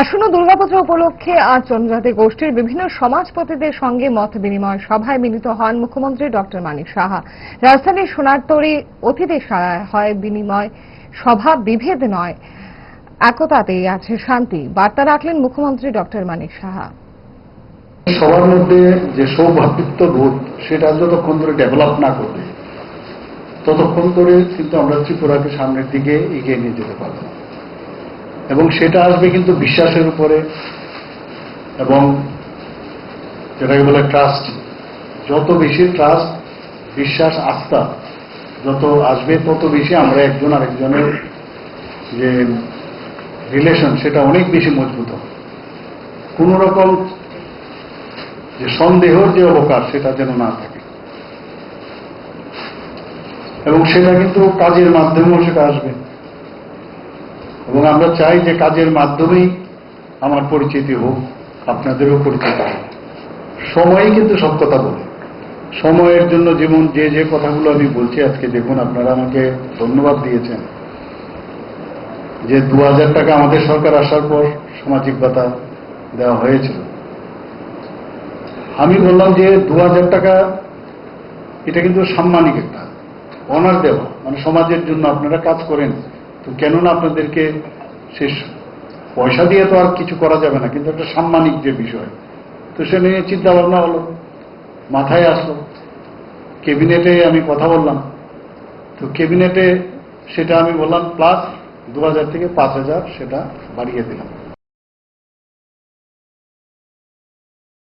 আসন্ন দুর্গাপূজা উপলক্ষে আজ জনজাতি গোষ্ঠীর বিভিন্ন সমাজপতিদের সঙ্গে মত বিনিময় সভায় মিলিত হন মুখ্যমন্ত্রী ডক্টর মানিক সাহা। রাজধানীর সোনারতরী অতিথিশালায় হয় বিনিময় সভা, বিভেদ নয়, একতাতেই আছে শান্তি। বার্তা রাখলেন মুখ্যমন্ত্রী ডক্টর মানিক সাহা। সবার মধ্যে যে সৌভাতৃত্ব বোধ, সেটা যতক্ষণ ধরে ডেভেলপ না করবে, ততক্ষণ ধরে কিন্তু আমরা ত্রিপুরাকে সামনের দিকে এগিয়ে নিয়ে যেতে পারব। না। এবং সেটা আসবে কিন্তু বিশ্বাসের উপরে এবং যেটাকে বলে ট্রাস্ট যত বেশি ট্রাস্ট বিশ্বাস, আস্থা যত আসবে, তত বেশি আমরা একজন আরেকজনের যে রিলেশন সেটা অনেক বেশি মজবুত হবে। কোন রকম যে সন্দেহর যে অবকাশ, সেটা যেন না থাকে। এবং সেটা কিন্তু কাজের মাধ্যমেও সেটা আসবে। এবং আমরা চাই যে কাজের মাধ্যমেই আমার পরিচিতি হোক, আপনাদেরও পরিচিত হোক। সময়ই কিন্তু সব কথা বলে। সময়ের জন্য যেমন যে যে কথাগুলো আমি বলছি, আজকে দেখুন আপনারা আমাকে ধন্যবাদ দিয়েছেন। যে দু হাজার টাকা আমাদের সরকার আসার পর সামাজিক ভাতা দেওয়া হয়েছিল। আমি বললাম যে দু হাজার টাকা, এটা কিন্তু সাম্মানিক একটা অনার দেওয়া। মানে সমাজের জন্য আপনারা কাজ করেন। তো কেননা আপনাদেরকে শেষ পয়সা দিয়ে তো আর কিছু করা যাবে না, কিন্তু একটা সাম্মানিক যে বিষয়, তো সে নিয়ে চিন্তা ভাবনা হলো, মাথায় আসলো। ক্যাবিনেটে আমি কথা বললাম, তো ক্যাবিনেটে সেটা আমি বললাম প্লাস দু হাজার থেকে পাঁচ হাজার সেটা বাড়িয়ে দিলাম।